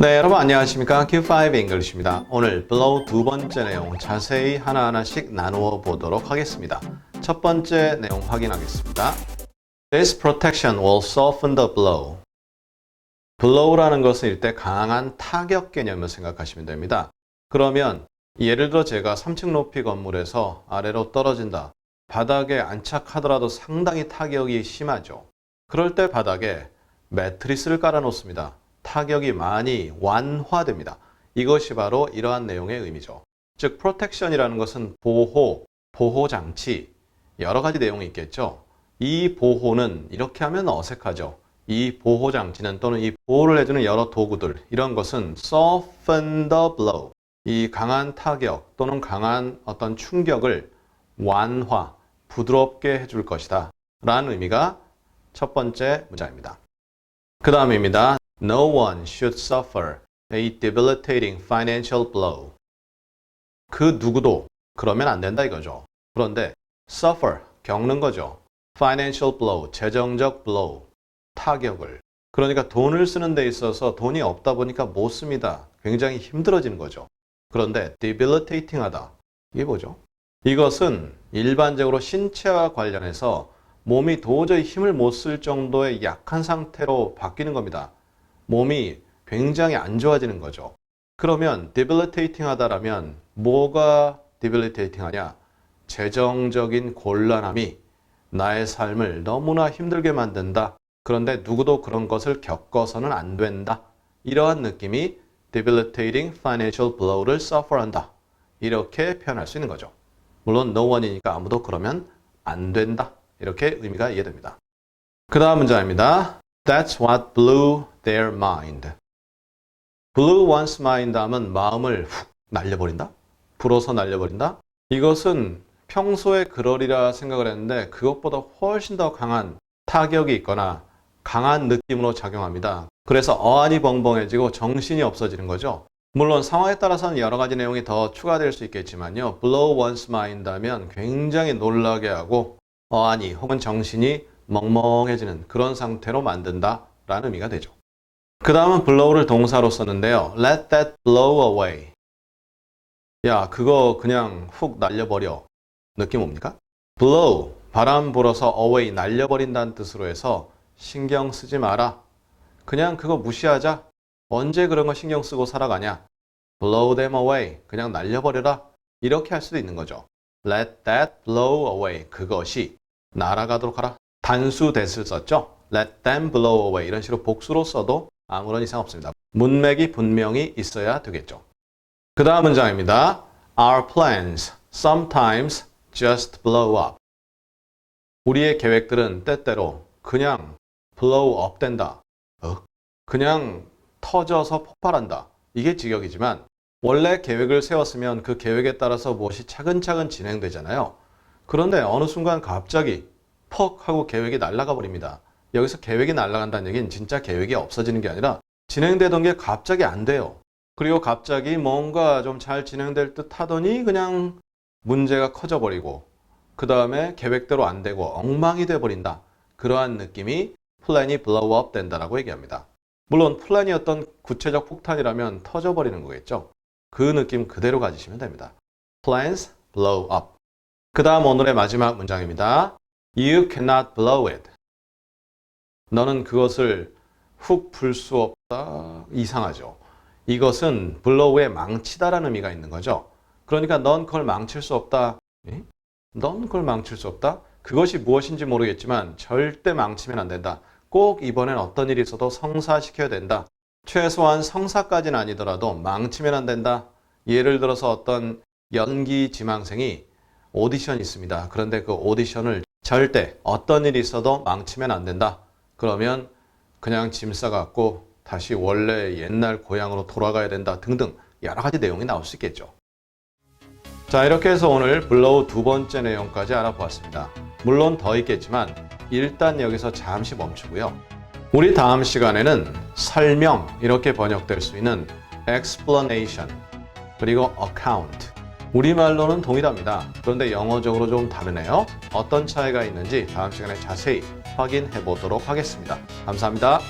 네, 여러분 안녕하십니까? Q5 English입니다. 오늘 blow 두 번째 내용 자세히 하나하나씩 나누어 보도록 하겠습니다. 첫 번째 내용 확인하겠습니다. This protection will soften the blow. blow라는 것은 일대 강한 타격 개념을 생각하시면 됩니다. 그러면 예를 들어 제가 3층 높이 건물에서 아래로 떨어진다. 바닥에 안착하더라도 상당히 타격이 심하죠. 그럴 때 바닥에 매트리스를 깔아 놓습니다. 타격이 많이 완화됩니다. 이것이 바로 이러한 내용의 의미죠. 즉, 프로텍션이라는 것은 보호, 보호 장치, 여러 가지 내용이 있겠죠. 이 보호는 이렇게 하면 어색하죠. 이 보호 장치는 또는 이 보호를 해주는 여러 도구들, 이런 것은 soften the blow. 이 강한 타격 또는 강한 어떤 충격을 완화, 부드럽게 해줄 것이다. 라는 의미가 첫 번째 문장입니다. 그 다음입니다. No one should suffer a debilitating financial blow. 그 누구도 그러면 안 된다 이거죠. 그런데 suffer, 겪는 거죠. financial blow, 재정적 blow, 타격을. 그러니까 돈을 쓰는 데 있어서 돈이 없다 보니까 못 씁니다. 굉장히 힘들어지는 거죠. 그런데 debilitating 하다. 이게 뭐죠? 이것은 일반적으로 신체와 관련해서 몸이 도저히 힘을 못 쓸 정도의 약한 상태로 바뀌는 겁니다. 몸이 굉장히 안 좋아지는 거죠. 그러면 debilitating 하다라면 뭐가 debilitating 하냐? 재정적인 곤란함이 나의 삶을 너무나 힘들게 만든다. 그런데 누구도 그런 것을 겪어서는 안 된다. 이러한 느낌이 debilitating financial blow를 suffer한다. 이렇게 표현할 수 있는 거죠. 물론 no one이니까 아무도 그러면 안 된다. 이렇게 의미가 이해됩니다. 그 다음 문장입니다. That's what blew their mind. blew one's mind 하면 마음을 훅 날려버린다? 불어서 날려버린다? 이것은 평소에 그러리라 생각을 했는데 그것보다 훨씬 더 강한 타격이 있거나 강한 느낌으로 작용합니다. 그래서 어안이 벙벙해지고 정신이 없어지는 거죠. 물론 상황에 따라서는 여러 가지 내용이 더 추가될 수 있겠지만요. blow one's mind 하면 굉장히 놀라게 하고 어안이 혹은 정신이 멍멍해지는 그런 상태로 만든다 라는 의미가 되죠. 그 다음은 blow를 동사로 썼는데요. let that blow away. 야, 그거 그냥 훅 날려버려. 느낌 옵니까? blow, 바람 불어서 away, 날려버린다는 뜻으로 해서 신경 쓰지 마라. 그냥 그거 무시하자. 언제 그런 거 신경 쓰고 살아가냐? blow them away. 그냥 날려버려라. 이렇게 할 수도 있는 거죠. let that blow away. 그것이 날아가도록 하라. 단수 대을 썼죠? let them blow away. 이런 식으로 복수로 써도 아무런 이상 없습니다. 문맥이 분명히 있어야 되겠죠. 그 다음 문장입니다. Our plans sometimes just blow up. 우리의 계획들은 때때로 그냥 blow up 된다. 어? 그냥 터져서 폭발한다. 이게 직역이지만 원래 계획을 세웠으면 그 계획에 따라서 무엇이 차근차근 진행되잖아요. 그런데 어느 순간 갑자기 퍽 하고 계획이 날아가 버립니다. 여기서 계획이 날아간다는 얘기는 진짜 계획이 없어지는 게 아니라 진행되던 게 갑자기 안 돼요. 그리고 갑자기 뭔가 좀 잘 진행될 듯 하더니 그냥 문제가 커져버리고 그 다음에 계획대로 안 되고 엉망이 돼버린다. 그러한 느낌이 플랜이 up 된다라고 얘기합니다. 물론 플랜이 어떤 구체적 폭탄이라면 터져버리는 거겠죠. 그 느낌 그대로 가지시면 됩니다. Plans blow up. 그 다음 오늘의 마지막 문장입니다. You cannot blow it. 너는 그것을 훅 불 수 없다. 이상하죠. 이것은 blow의 망치다라는 의미가 있는 거죠. 그러니까 넌 그걸 망칠 수 없다. 예? 넌 그걸 망칠 수 없다. 그것이 무엇인지 모르겠지만 절대 망치면 안 된다. 꼭 이번엔 어떤 일이 있어도 성사시켜야 된다. 최소한 성사까지는 아니더라도 망치면 안 된다. 예를 들어서 어떤 연기 지망생이 오디션이 있습니다. 그런데 그 오디션을 절대 어떤 일이 있어도 망치면 안 된다. 그러면 그냥 짐 싸갖고 다시 원래 옛날 고향으로 돌아가야 된다 등등 여러 가지 내용이 나올 수 있겠죠. 자, 이렇게 해서 오늘 블로우 두 번째 내용까지 알아보았습니다. 물론 더 있겠지만 일단 여기서 잠시 멈추고요. 우리 다음 시간에는 설명 이렇게 번역될 수 있는 explanation 그리고 account 우리말로는 동일합니다. 그런데 영어적으로 좀 다르네요. 어떤 차이가 있는지 다음 시간에 자세히 확인해 보도록 하겠습니다. 감사합니다.